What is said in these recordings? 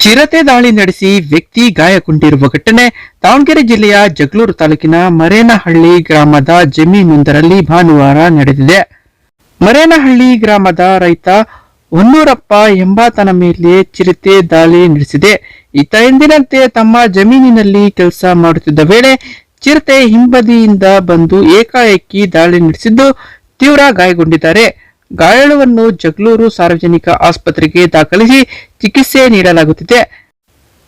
ಚಿರತೆ ದಾಳಿ ನಡೆಸಿ ವ್ಯಕ್ತಿ ಗಾಯಗೊಂಡಿರುವ ಘಟನೆ ದಾವಣಗೆರೆ ಜಿಲ್ಲೆಯ ಜಗಳೂರು ತಾಲೂಕಿನ ಮರೇನಹಳ್ಳಿ ಗ್ರಾಮದ ಜಮೀನೊಂದರಲ್ಲಿ ಭಾನುವಾರ ನಡೆದಿದೆ. ಮರೇನಹಳ್ಳಿ ಗ್ರಾಮದ ರೈತ ಹೊನ್ನೂರಪ್ಪ ಎಂಬಾತನ ಮೇಲೆ ಚಿರತೆ ದಾಳಿ ನಡೆಸಿದೆ. ಈತ ಎಂದಿನಂತೆ ತಮ್ಮ ಜಮೀನಿನಲ್ಲಿ ಕೆಲಸ ಮಾಡುತ್ತಿದ್ದ ವೇಳೆ ಚಿರತೆ ಹಿಂಬದಿಯಿಂದ ಬಂದು ಏಕಾಏಕಿ ದಾಳಿ ನಡೆಸಿದ್ದು ತೀವ್ರ ಗಾಯಗೊಂಡಿದ್ದಾರೆ. ಗಾಯಾಳುವನ್ನು ಜಗಳೂರು ಸಾರ್ವಜನಿಕ ಆಸ್ಪತ್ರೆಗೆ ದಾಖಲಿಸಿ ಚಿಕಿತ್ಸೆ ನೀಡಲಾಗುತ್ತಿದೆ.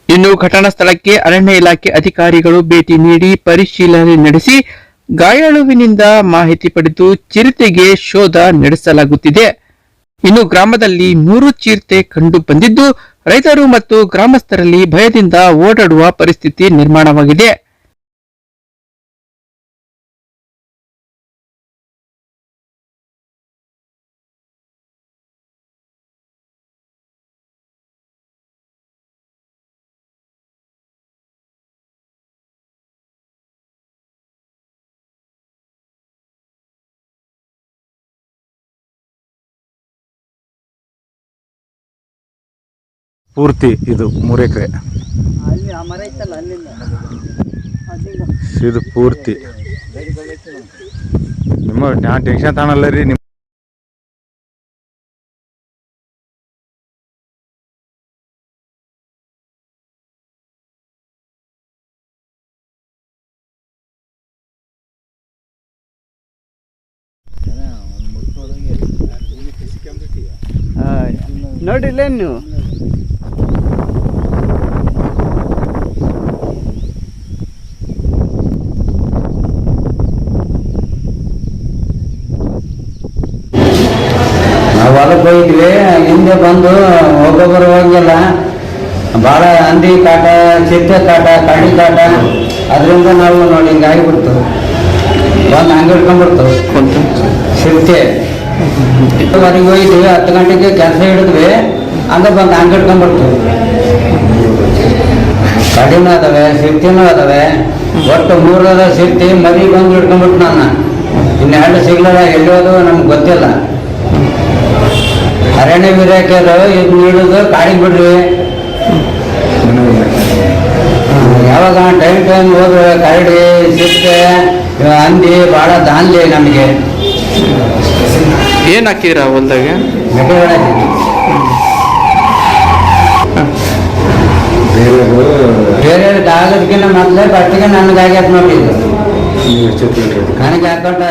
ಇನ್ನು ಘಟನಾ ಸ್ಥಳಕ್ಕೆ ಅರಣ್ಯ ಇಲಾಖೆ ಅಧಿಕಾರಿಗಳು ಭೇಟಿ ನೀಡಿ ಪರಿಶೀಲನೆ ನಡೆಸಿ ಗಾಯಾಳುವಿನಿಂದ ಮಾಹಿತಿ ಪಡೆದು ಚಿರತೆಗೆ ಶೋಧ ನಡೆಸಲಾಗುತ್ತಿದೆ. ಇನ್ನು ಗ್ರಾಮದಲ್ಲಿ ನೂರು ಚಿರತೆ ಕಂಡು ಬಂದಿದ್ದು ರೈತರು ಮತ್ತು ಗ್ರಾಮಸ್ಥರಲ್ಲಿ ಭಯದಿಂದ ಓಡಾಡುವ ಪರಿಸ್ಥಿತಿ ನಿರ್ಮಾಣವಾಗಿದೆ. ಪೂರ್ತಿ ಇದು ಮೂರು ಎಕರೆ. ಇದು ಪೂರ್ತಿ. ನಿಮ್ಮ ನಾನು ಟೆನ್ಷನ್ ತಾಣಲ್ಲ ರೀ ನಿಮ್ಮ ನೋಡಿಲ್ಲ ನೀವು? ಹೊಲಕ್ಕೆ ಹೋಗಿದ್ವಿ ಹಿಂದೆ ಬಂದು ಒಬ್ಬೊಬ್ಬರು ಹೋಗಿಲ್ಲ. ಭಾಳ ಹಂದಿ ಕಾಟ ಚಿಟ್ಟೆ ಕಾಟ ಕಳ್ಳಿ ಕಾಟ, ಅದರಿಂದ ನಾವು ನೋಡಿ ಹಿಂಗೆ ಆಗಿಬಿಡ್ತು. ಬಂದು ಹಂಗೆ ಹಿಡ್ಕೊಂಡ್ಬಿಡ್ತು ಚಿಟ್ಟೆ ಹೊರಗೆ ಹೋಗಿದ್ವಿ, ಹತ್ತು ಗಂಟೆಗೆ ಕೆಲಸ ಹಿಡಿದ್ವಿ ಅಂದ್ರೆ ಬಂದು ಹಂಗೆ ಇಟ್ಕೊಂಡ್ಬಿಡ್ತು. ಕಡಿಮೆ ಅದಾವೆ ಸಿರ್ತಿನೂ ಅದಾವೆ. ಒಟ್ಟು ಮೂರದ ಸಿರ್ತಿ ಮರಿ ಬಂದು ಹಿಡ್ಕೊಂಡ್ಬಿಟ್ಟು ನಾನು. ಇನ್ನೆರಡು ಸಿಗ್ಲಲ್ಲ ಎಲ್ಲೋದು ನಮ್ಗೆ ಗೊತ್ತಿಲ್ಲ. ಅರಣ್ಯ ಇಲಾಖೆಯವರು ಇದು ನೀಡೋದು ಕಾಡಿಗೆ ಬಿಡ್ರಿ. ಯಾವಾಗ ಟೈಮ್ ಟೈಮ್ ಹೋದ್ರೆ ಕರಡಿ ಸಿಕ್ಕೆ ಹಂದಿ ಭಾಳ ದಾನ್ಲಿ ನಮಗೆ. ಏನ್ ಹಾಕಿರ ಹೊಲ್ದಾಗ. ಬೇರೆ ಆಗೋದಕ್ಕಿಂತ ಮೊದಲೇ ಬಟ್ಟಿಗೆ ನನಗೆ ಆಗ್ಯದ ನೋಡಿ ಇದು ನನಗೆ ಹಾಕೊಂಡ